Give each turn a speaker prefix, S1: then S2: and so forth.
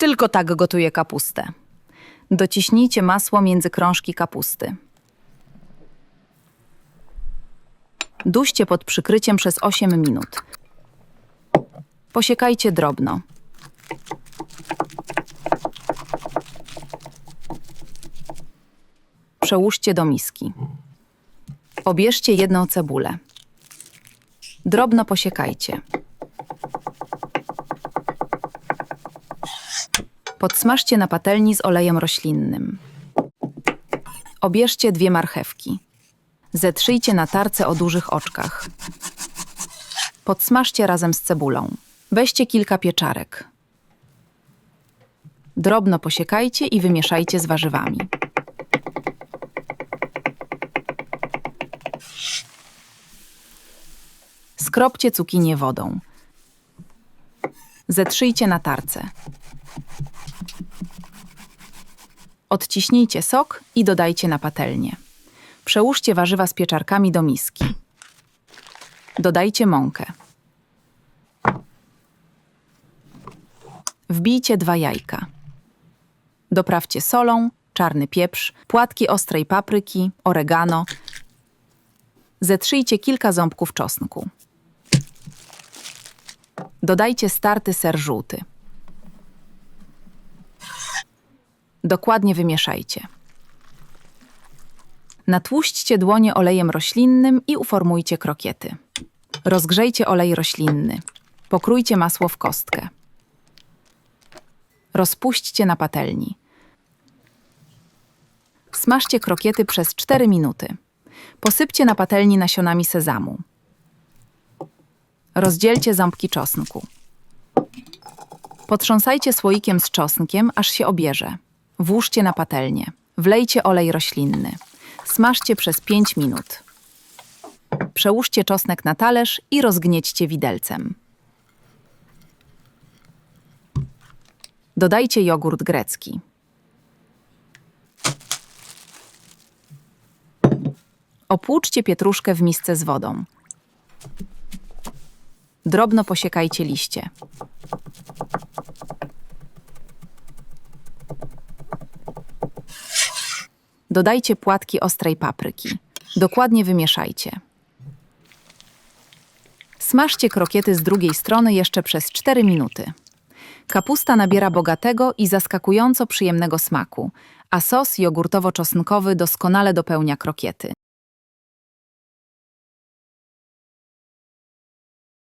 S1: Tylko tak gotuję kapustę. Dociśnijcie masło między krążki kapusty. Duście pod przykryciem przez 8 minut. Posiekajcie drobno. Przełóżcie do miski. Obierzcie jedną cebulę. Drobno posiekajcie. Podsmażcie na patelni z olejem roślinnym. Obierzcie dwie marchewki. Zetrzyjcie na tarce o dużych oczkach. Podsmażcie razem z cebulą. Weźcie kilka pieczarek. Drobno posiekajcie i wymieszajcie z warzywami. Skropcie cukinię wodą. Zetrzyjcie na tarce. Odciśnijcie sok i dodajcie na patelnię. Przełóżcie warzywa z pieczarkami do miski. Dodajcie mąkę. Wbijcie dwa jajka. Doprawcie solą, czarny pieprz, płatki ostrej papryki, oregano. Zetrzyjcie kilka ząbków czosnku. Dodajcie starty ser żółty. Dokładnie wymieszajcie. Natłuśćcie dłonie olejem roślinnym i uformujcie krokiety. Rozgrzejcie olej roślinny. Pokrójcie masło w kostkę. Rozpuśćcie na patelni. Smażcie krokiety przez 4 minuty. Posypcie na patelni nasionami sezamu. Rozdzielcie ząbki czosnku. Potrząsajcie słoikiem z czosnkiem, aż się obierze. Włóżcie na patelnię. Wlejcie olej roślinny. Smażcie przez 5 minut. Przełóżcie czosnek na talerz i rozgniećcie widelcem. Dodajcie jogurt grecki. Opłuczcie pietruszkę w misce z wodą. Drobno posiekajcie liście. Dodajcie płatki ostrej papryki. Dokładnie wymieszajcie. Smażcie krokiety z drugiej strony jeszcze przez 4 minuty. Kapusta nabiera bogatego i zaskakująco przyjemnego smaku, a sos jogurtowo-czosnkowy doskonale dopełnia krokiety.